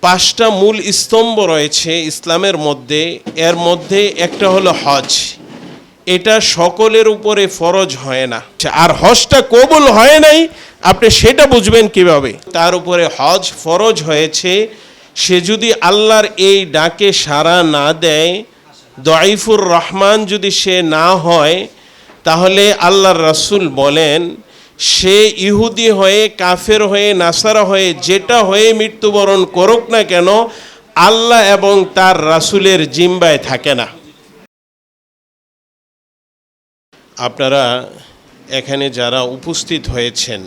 পাঁচটা মূল স্তম্ভ রয়েছে ইসলামের মধ্যে। এর মধ্যে একটা হলো হজ। এটা সকলের উপরে ফরজ হয় না। আর হজটা কবুল হয় নাই, আপনি সেটা বুঝবেন কীভাবে? তার উপরে হজ ফরজ হয়েছে। সে যদি আল্লাহর এই ডাকে সাড়া না দেয় দয়ফুর রহমান যদি সে না হয়, তাহলে আল্লাহর রাসূল বলেন সে ইহুদি হয়ে, কাফের হয়ে, নাসারা হয়ে, যেটা হয়ে মৃত্যুবরণ করুক না কেন, আল্লাহ এবং তার রাসূলের জিম্বায় থাকে না। আপনারা এখানে যারা উপস্থিত হয়েছেন,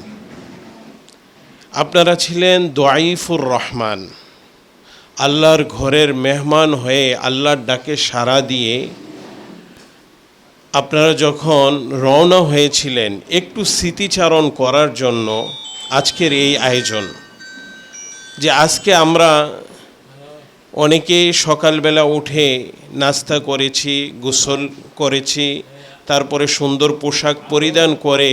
আপনারা ছিলেন দোয়াইফুর রহমান। আল্লাহর ঘরের মেহমান হয়ে আল্লাহর ডাকে সাড়া দিয়ে আপনারা যখন রওনা হয়েছিলেন একটু স্মৃতিচারণ করার জন্য আজকের এই আয়োজন, যে আজকে আমরা অনেকেই সকালবেলা উঠে নাস্তা করেছি, গোসল করেছি, তারপরে সুন্দর পোশাক পরিধান করে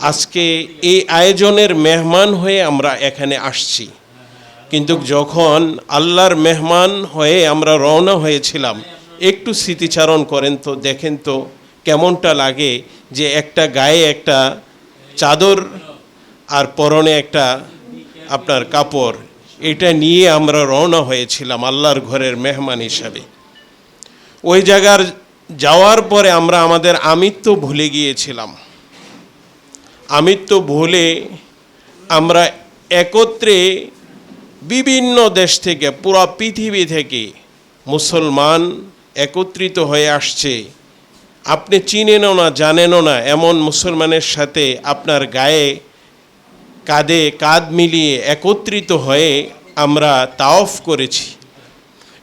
আজকে এই আয়োজনের মেহমান হয়ে আমরা এখানে আসছি। কিন্তু যখন আল্লাহর মেহমান হয়ে আমরা রওনা হয়েছিলাম একটু স্মৃতিচারণ করেন তো, দেখেন তো কেমনটা লাগে যে একটা গায়ে একটা চাদর আর পরনে একটা আপনার কাপড়, এটা নিয়ে আমরা রওনা হয়েছিলাম আল্লাহর ঘরের মেহমান হিসাবে। ওই জায়গার যাওয়ার পরে আমরা আমাদের আমিত্ব ভুলে গিয়েছিলাম। আমিত্ব ভুলে আমরা একত্রে বিভিন্ন দেশ থেকে, পুরো পৃথিবী থেকে মুসলমান একত্রিত হয়ে আসছে। আপনি চিনেনও না, জানেনও না, এমন মুসলমানের সাথে আপনার গায়ে কাঁধে কাঁধ মিলিয়ে একত্রিত হয়ে আমরা তাওফ করেছি।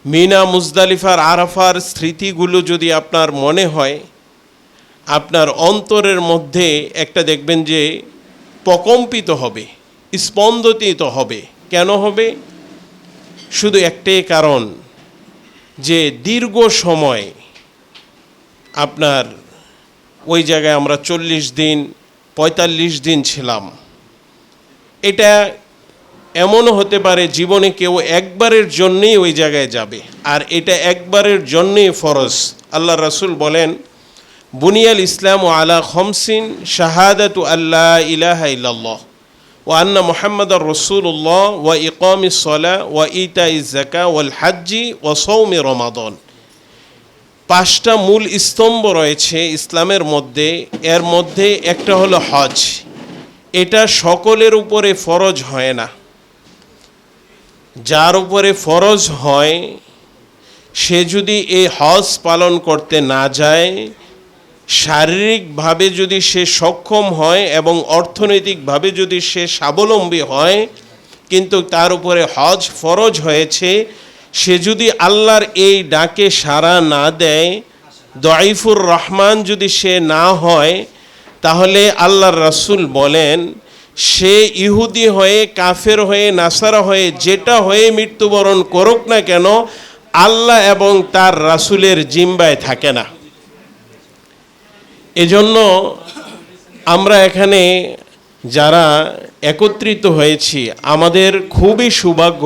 মিনা মুজদালিফার আরাফার স্মৃতিগুলো যদি আপনার মনে হয়, আপনার অন্তরের মধ্যে একটা দেখবেন যে প্রকম্পিত হবে স্পন্দতিত হবে। কেন হবে? শুধু একটাই কারণ যে দীর্ঘ সময় আপনার ওই জায়গায় আমরা চল্লিশ দিন, পঁয়তাল্লিশ দিন ছিলাম। এটা এমনও হতে পারে জীবনে কেউ একবারের জন্যেই ওই জায়গায় যাবে। আর এটা একবারের জন্যেই ফরজ। আল্লাহ রাসূল বলেন, বুনিয়াল ইসলাম ও আলা খমসিন শাহাদাতু আল্লাহ ইলাহা ও আন্না মোহাম্মদ রসুল্লাহ ওয়া ইকম ইসলা ওয়া ইতা ইজাকা ওয়াল হাজ্জি ও সৌমি রমাদন। পাঁচটা মূল স্তম্ভ রয়েছে ইসলামের মধ্যে। এর মধ্যে একটা হলো হজ। এটা সকলের উপরে ফরজ হয় না। যার উপরে ফরজ হয়, সে যদি এই হজ পালন করতে না যায় শারীরিকভাবে যদি সে সক্ষম হয় এবং অর্থনৈতিকভাবে যদি সে স্বাবলম্বী হয়, কিন্তু তার উপরে হজ ফরজ হয়েছে, সে যদি আল্লাহর এই ডাকে সাড়া না দেয় দয়ফুর রহমান যদি সে না হয়, তাহলে আল্লাহর রাসূল বলেন, সে ইহুদি হয়ে, কাফের হয়ে, নাসারা হয়ে, যেটা হয়ে মৃত্যুবরণ করুক না কেন, আল্লাহ এবং তার রাসূলের জিম্বায় থাকে না। এজন্য আমরা এখানে যারা একত্রিত হয়েছি, আমাদের খুবই সৌভাগ্য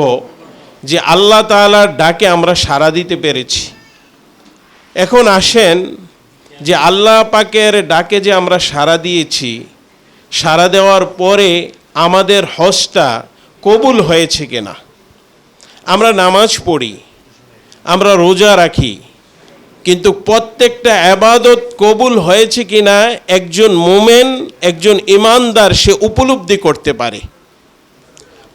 যে আল্লাহ তাআলার ডাকে আমরা সাড়া দিতে পেরেছি। এখন আসেন যে আল্লাহ পাকের ডাকে যে আমরা সাড়া দিয়েছি, সাড়া দেওয়ার পরে আমাদের হজটা কবুল হয়েছে কিনা? আমরা নামাজ পড়ি, আমরা রোজা রাখি কিন্তু প্রত্যেকটা আবাদত কবুল হয়েছে কিনা একজন মোমেন, একজন ইমানদার সে উপলব্ধি করতে পারে।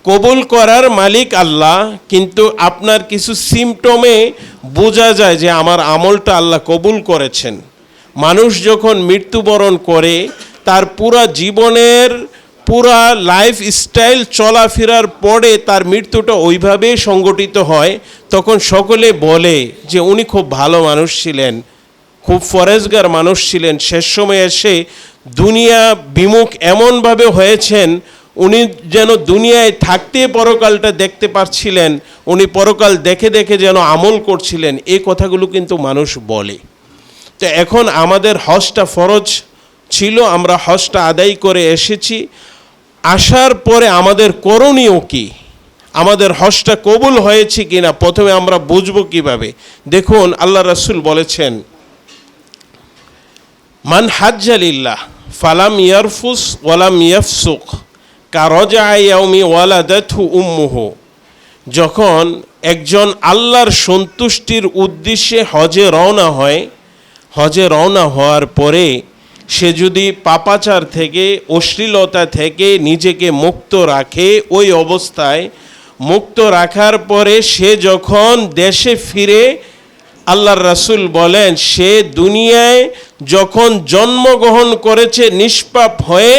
কবুল করার মালিক আল্লাহ, কিন্তু আপনার কিছু সিমটমে বোঝা যায় যে আমার আমলটা আল্লাহ কবুল করেছেন। মানুষ যখন মৃত্যুবরণ করে, তার পুরা জীবনের পুরা লাইফ স্টাইল চলাফেরার পরে তার মৃত্যুটা ওইভাবেই সংগঠিত হয়। তখন সকলে বলে যে উনি খুব ভালো মানুষ ছিলেন, খুব ফরেজগার মানুষ ছিলেন। শেষ সময় এসে দুনিয়া বিমুখ এমনভাবে হয়েছেন, উনি যেন দুনিয়ায় থাকতে পরকালটা দেখতে পারছিলেন, উনি পরকাল দেখে দেখে যেন আমল করছিলেন এই কথাগুলো কিন্তু মানুষ বলে। তো এখন আমাদের হজটা ফরজ ছিল, আমরা হজটা আদায় করে এসেছি। আসার পরে আমাদের করণীয় কি? আমাদের হজটা কবুল হয়েছে কিনা? প্রথমে আমরা বুঝব কীভাবে। দেখুন, আল্লাহ রাসূল বলেছেন, মান হাজ্জালিল্লাহ ফালাম ইয়ারফুস ওয়ালাম ইয়াফসুক কারজা ইয়াউমি ওয়ালাদাতহু উম্মুহু। যখন একজন আল্লাহর সন্তুষ্টির উদ্দেশ্যে হজে রওনা হয়, হজে রওনা হওয়ার পরে সে যদি পাপাচার থেকে, অশ্লীলতা থেকে নিজেকে মুক্ত রাখে, ওই অবস্থায় মুক্ত রাখার পরে সে যখন দেশে ফিরে, আল্লাহর রাসূল বলেন, সে দুনিয়ায় যখন জন্মগ্রহণ করেছে নিষ্পাপ হয়ে,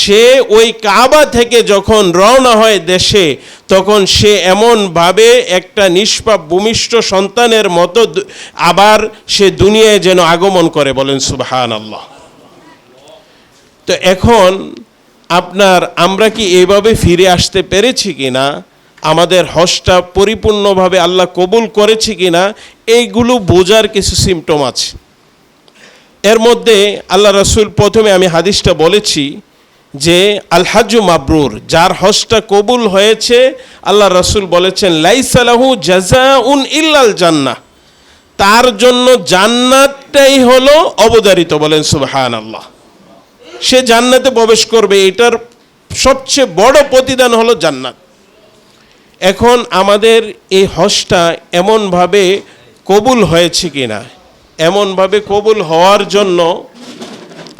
সে ওই কাবা থেকে যখন রওনা হয় দেশে, তখন সে এমনভাবে একটা নিষ্পাপ, ভূমিষ্ঠ সন্তানের মতো আবার সে দুনিয়ায় যেন আগমন করে বলেন সুবহান আল্লাহ তো এখন আপনার, আমরা কি এইভাবে ফিরে আসতে পেরেছি কি না আমাদের হজটা পরিপূর্ণভাবে আল্লাহ কবুল করেছে কি না এইগুলো বোঝার কিছু সিমটম আছে। এর মধ্যে আল্লাহ রসুল প্রথমে আমি হাদিসটা বলেছি যে আলহাজু মাবরুর, যার হজটা কবুল হয়েছে, আল্লাহ রসুল বলেছেন লাইসালাহু জাজা উন ইল্লাল জান্না তার জন্য জান্নাতটাই হলো অবদারিত বলেন সুবহান আল্লাহ সে জান্নাতে প্রবেশ করবে, এটার সবচেয়ে বড় প্রতিদান হলো জান্নাত। এখন আমাদের এই হজটা এমনভাবে কবুল হয়েছে কিনা, এমনভাবে কবুল হওয়ার জন্য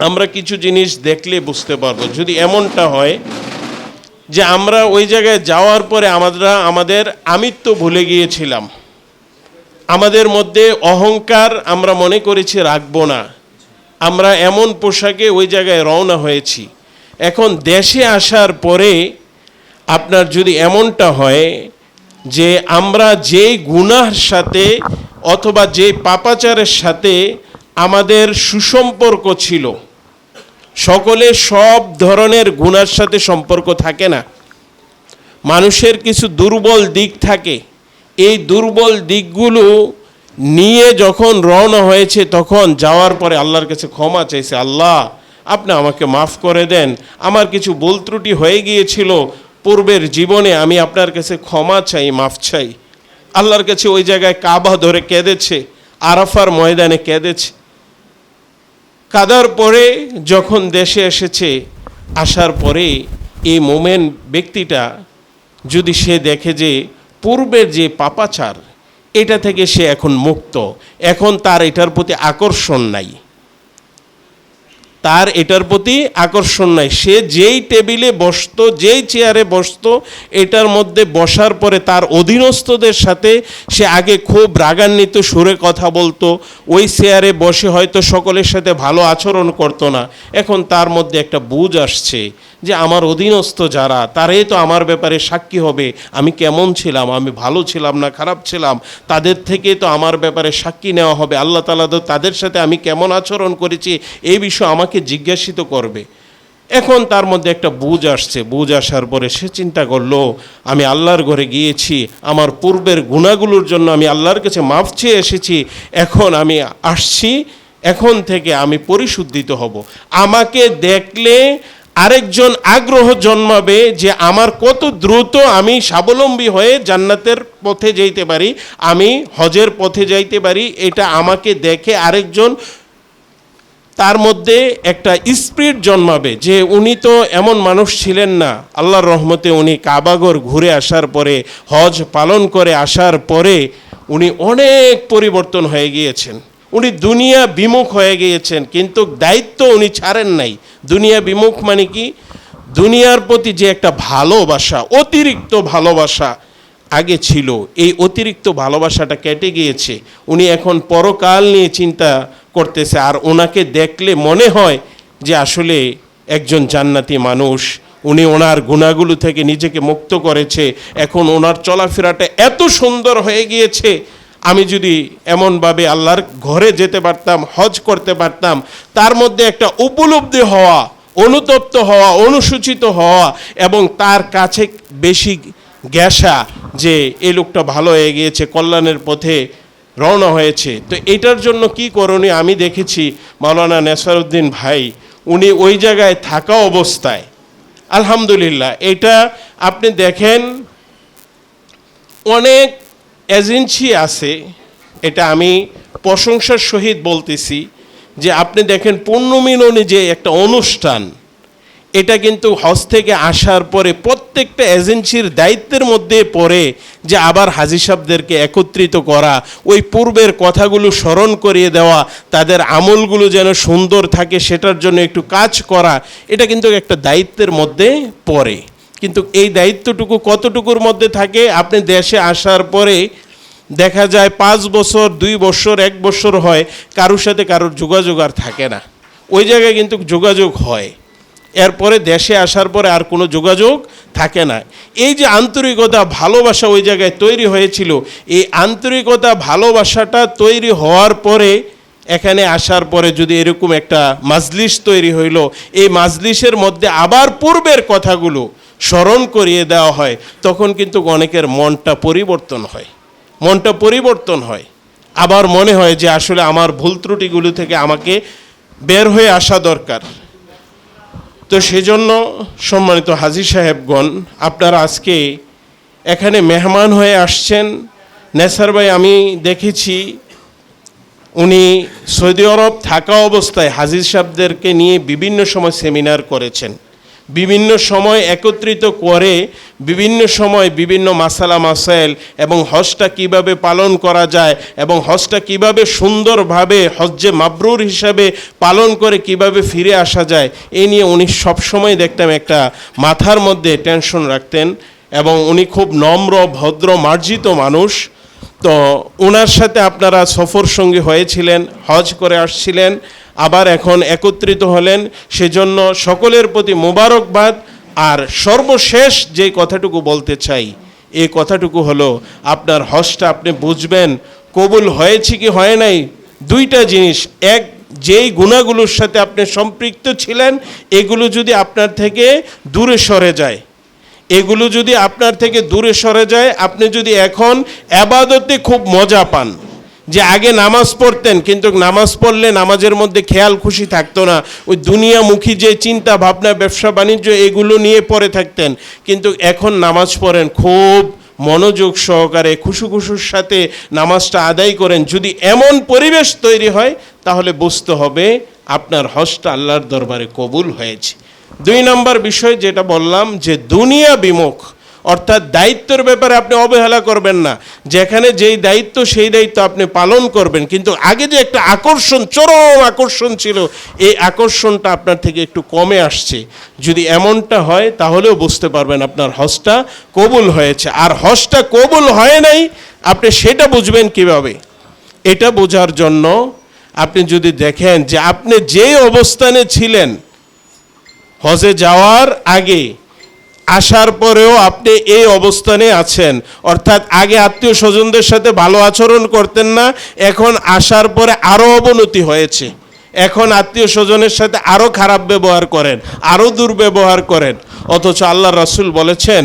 আমরা কিছু জিনিস দেখলে বুঝতে পারব। যদি এমনটা হয় যে আমরা ওই জায়গায় যাওয়ার পরে আমরা, আমাদের আমিত্ব ভুলে গিয়েছিলাম, আমাদের মধ্যে অহংকার আমরা মনে করেছি রাখব না আমরা এমন পোশাকে ওই জায়গায় রওনা হয়েছি। এখন দেশে আসার পরে আপনার যদি এমনটা হয় যে আমরা যেই গুনার সাথে অথবা যে পাপাচারের সাথে আমাদের সুসম্পর্ক ছিল, সকলে সব ধরনের গুনার সাথে সম্পর্ক থাকে না। মানুষের কিছু দুর্বল দিক থাকে। এই দুর্বল দিকগুলো নিয়ে যখন রওনা হয়েছে, তখন যাওয়ার পরে আল্লাহর কাছে ক্ষমা চাইছে, আল্লাহ, আপনি আমাকে মাফ করে দেন। আমার কিছু ভুল ত্রুটি হয়ে গিয়েছিল। পূর্বের জীবনে আমি আপনার কাছে ক্ষমা চাই, মাফ চাই। আল্লাহর কাছে ওই জায়গায় কাবা ধরে কেঁদেছে, আরাফার ময়দানে কেঁদেছে। কাদার পরে যখন দেশে এসেছে, আসার পরে এই মোমেন ব্যক্তিটা যদি সে দেখে যে পূর্বের যে পাপাচার এটা থেকে সে এখন মুক্ত। এখন তার এটার প্রতি আকর্ষণ নাই। তার এটার প্রতি আকর্ষণ নাই। সে যেই টেবিলে বসতো, যেই চেয়ারে বসতো, এটার মধ্যে বসার পরে তার অধীনস্থদের সাথে সে আগে খুব রাগান্বিত, সুরে কথা বলতো। ওই চেয়ারে বসে হয়তো সকলের সাথে ভালো আচরণ করতো না। এখন তার মধ্যে একটা বুঝ আসছে যে আমার অধীনস্থ যারা, তারাই তো আমার ব্যাপারে সাক্ষী হবে। আমি কেমন ছিলাম? আমি ভালো ছিলাম না খারাপ ছিলাম? তাদের থেকে তো আমার ব্যাপারে সাক্ষী নেওয়া হবে। আল্লাহ তালা তো তাদের সাথে আমি কেমন আচরণ করেছি, এই বিষয়ে আমাকে জিজ্ঞাসিত করবে। এখন তার মধ্যে একটা বুঝ আসছে। বুঝ আসার পরে সে চিন্তা করল, আমি আল্লাহর ঘরে গিয়েছি, আমার পূর্বের গুণাগুলোর জন্য আমি আল্লাহর কাছে মাফ চেয়ে এসেছি, এখন আমি আসছি, এখন থেকে আমি পরিশুদ্ধিত হব। আমাকে দেখলে আরেকজন আগ্রহ জন্মাবে যে আমার কত দ্রুত আমি স্বাবলম্বী হয়ে জান্নাতের পথে যাইতে পারি, আমি হজের পথে যাইতে পারি, এটা আমাকে দেখে আরেকজন তার মধ্যে একটা স্পিরিট জন্মাবে যে উনি তো এমন মানুষ ছিলেন না। আল্লাহর রহমতে উনি কাবাগর ঘুরে আসার পরে, হজ পালন করে আসার পরে উনি অনেক পরিবর্তন হয়ে গিয়েছেন। উনি দুনিয়া বিমুখ হয়ে গিয়েছেন, কিন্তু দায়িত্ব উনি ছাড়েন নাই। দুনিয়া বিমুখ মানে কি? দুনিয়ার প্রতি যে একটা ভালোবাসা, অতিরিক্ত ভালোবাসা আগে ছিল, এই অতিরিক্ত ভালোবাসাটা কেটে গিয়েছে। উনি এখন পরকাল নিয়ে চিন্তা করতেছে, আর ওনাকে দেখলে মনে হয় যে আসলে একজন জান্নাতি মানুষ। উনি ওনার গুণাগুলো থেকে নিজেকে মুক্ত করেছে। এখন ওনার চলাফেরাটা এত সুন্দর হয়ে গিয়েছে আমি যদি এমনভাবে আল্লাহর ঘরে যেতে পারতাম, হজ করতে পারতাম, তার মধ্যে একটা উপলব্ধি হওয়া, অনুতপ্ত হওয়া, অনুসূচিত হওয়া এবং তার কাছে বেশি গ্যাসা যে এই লোকটা ভালো হয়ে গিয়েছে, কল্যাণের পথে রওনা হয়েছে। তো এটার জন্য কি করণীয়? আমি দেখেছি মাওলানা নেসারউদ্দিন ভাই, উনি ওই জায়গায় থাকা অবস্থায়। আলহামদুলিল্লাহ, এটা আপনি দেখেন, অনেক এজেন্সি আছে, এটা আমি প্রশংসার সহিত বলতেছি যে আপনি দেখেন পূর্ণমিলনী যে একটা অনুষ্ঠান, এটা কিন্তু হজ থেকে আসার পরে প্রত্যেকটা এজেন্সির দায়িত্বের মধ্যে পড়ে যে আবার হাজি সাহেবদেরকে একত্রিত করা, ওই পূর্বের কথাগুলো স্মরণ করিয়ে দেওয়া, তাদের আমলগুলো যেন সুন্দর থাকে, সেটার জন্য একটু কাজ করা, এটা কিন্তু একটা দায়িত্বের মধ্যে পড়ে। কিন্তু এই দায়িত্বটুকু কতটুকুর মধ্যে থাকে, আপনি দেশে আসার পরে দেখা যায় পাঁচ বছর, দুই বছর, এক বছর হয়, কারোর সাথে কারোর যোগাযোগ আর থাকে না। ওই জায়গায় কিন্তু যোগাযোগ হয়। এরপরে দেশে আসার পরে আর কোনো যোগাযোগ থাকে না। এই যে আন্তরিকতা, ভালোবাসা ওই জায়গায় তৈরি হয়েছিল, এই আন্তরিকতা, ভালোবাসাটা তৈরি হওয়ার পরে, এখানে আসার পরে যদি এরকম একটা মাজলিস তৈরি হইল, এই মাজলিসের মধ্যে আবার পূর্বের কথাগুলো স্মরণ করিয়ে দেওয়া হয়, তখন কিন্তু অনেকের মনটা পরিবর্তন হয়। মনটা পরিবর্তন হয়। আবার মনে হয় যে আসলে আমার ভুল ত্রুটিগুলো থেকে আমাকে বের হয়ে আসা দরকার। তো সেজন্য সম্মানিত হাজি সাহেবগণ, আপনারা আজকে এখানে মেহমান হয়ে আসছেন। নেসার ভাই, আমি দেখেছি উনি সৌদি আরব থাকা অবস্থায় হাজির সাহেবদেরকে নিয়ে বিভিন্ন সময় সেমিনার করেছেন। বিভিন্ন সময় একত্রিত করে বিভিন্ন সময় বিভিন্ন মাসালা, মাসাইল এবং হজটা কীভাবে পালন করা যায় এবং হজটা কীভাবে সুন্দরভাবে হজ্জে মাবরুর হিসাবে পালন করে কীভাবে ফিরে আসা যায় এই নিয়ে উনি সবসময় দেখতাম একটা মাথার মধ্যে টেনশন রাখতেন এবং উনি খুব নম্র, ভদ্র, মার্জিত মানুষ। তো ওনার সাথে আপনারা সফর সঙ্গী হয়েছিলেন, হজ করে আসছিলেন, আবার এখন একত্রিত হলেন। সেজন্য সকলের প্রতি মোবারকবাদ। আর সর্বশেষ যে কথাটুকু বলতে চাই এই কথাটুকু হলো, আপনার হজটা আপনি বুঝবেন, কবুল হয়েছে কি হয় নাই? দুইটা জিনিস। এক, যেই গুণাগুলোর সাথে আপনি সম্পৃক্ত ছিলেন, এগুলো যদি আপনার থেকে দূরে সরে যায় এগুলো যদি আপনার থেকে দূরে সরে যায়, আপনি যদি এখন আবাদতে খুব মজা পান, যে আগে নামাজ পড়তেন, কিন্তু নামাজ পড়লে নামাজের মধ্যে খেয়াল খুশি থাকতো না, ওই দুনিয়ামুখী যে চিন্তা ভাবনা, ব্যবসা, বাণিজ্য, এগুলো নিয়ে পড়ে থাকতেন, কিন্তু এখন নামাজ পড়েন, খুব মনোযোগ সহকারে, খুশু খুশুর সাথে নামাজটা আদায় করেন, যদি এমন পরিবেশ তৈরি হয়, তাহলে বুঝতে হবে আপনার হজটা আল্লাহর দরবারে কবুল হয়েছে। দুই নম্বর বিষয় যেটা বললাম যে দুনিয়া বিমুখ, অর্থাৎ দায়িত্বের ব্যাপারে আপনি অবহেলা করবেন না। যেখানে যেই দায়িত্ব, সেই দায়িত্ব আপনি পালন করবেন। কিন্তু আগে যে একটা আকর্ষণ, চরম আকর্ষণ ছিল, এই আকর্ষণটা আপনার থেকে একটু কমে আসছে। যদি এমনটা হয়, তাহলেও বুঝতে পারবেন আপনার হজটা কবুল হয়েছে। আর হজটা কবুল হয় নাই, আপনি সেটা বুঝবেন কীভাবে? এটা বোঝার জন্য আপনি যদি দেখেন যে আপনি যেই অবস্থানে ছিলেন হজে যাওয়ার আগে, আসার পরেও আপনি এই অবস্থানে আছেন। অর্থাৎ আগে আত্মীয় স্বজনদের সাথে ভালো আচরণ করতেন না, এখন আসার পরে আরও অবনতি হয়েছে। এখন আত্মীয় স্বজনের সাথে আরও খারাপ ব্যবহার করেন আরও দুর্ব্যবহার করেন। অথচ আল্লাহ রাসুল বলেছেন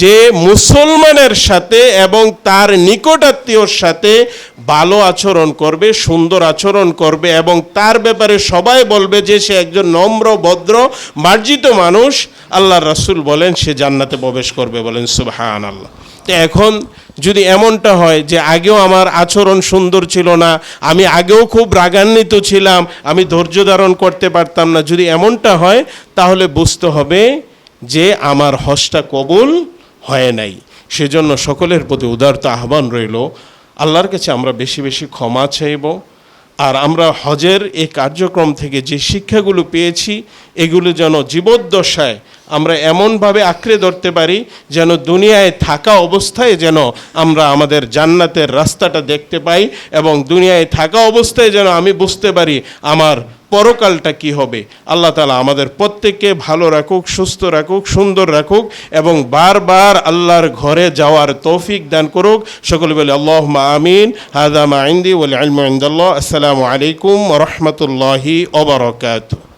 যে মুসলমানের সাথে এবং তার নিকটাত্মীয়র সাথে ভালো আচরণ করবে, সুন্দর আচরণ করবে এবং তার ব্যাপারে সবাই বলবে যে সে একজন নম্র, ভদ্র, মার্জিত মানুষ। আল্লাহ রাসূল বলেন, সে জান্নাতে প্রবেশ করবে বলেন সুবহান আল্লাহ তো এখন যদি এমনটা হয় যে আগেও আমার আচরণ সুন্দর ছিল না, আমি আগেও খুব রাগান্বিত ছিলাম, আমি ধৈর্য ধারণ করতে পারতাম না, যদি এমনটা হয়, তাহলে বুঝতে হবে যে আমার হজটা কবুল হয় নাই। সেজন্য সকলের প্রতি উদারত আহ্বান রইল। আল্লাহর কাছে আমরা বেশি বেশি ক্ষমা চাইব। আর আমরা হজের এই কার্যক্রম থেকে যে শিক্ষাগুলো পেয়েছি, এগুলো যেন জীবদ্দশায় আমরা এমনভাবে আঁকড়ে ধরতে পারি যেন দুনিয়ায় থাকা অবস্থায় যেন আমরা আমাদের জান্নাতের রাস্তাটা দেখতে পাই এবং দুনিয়ায় থাকা অবস্থায় যেন আমি বুঝতে পারি আমার পরকালটা কি হবে। আল্লাহ তালা আমাদের প্রত্যেককে ভালো রাখুক, সুস্থ রাখুক, সুন্দর রাখুক এবং বারবার আল্লাহর ঘরে যাওয়ার তৌফিক দান করুক। সকলে বলে আল্লাহ আমিন হাদামা আইন্দি ওলি আলম আসসালামু আলাইকুম রহমতুল্লাহি ওবরকাত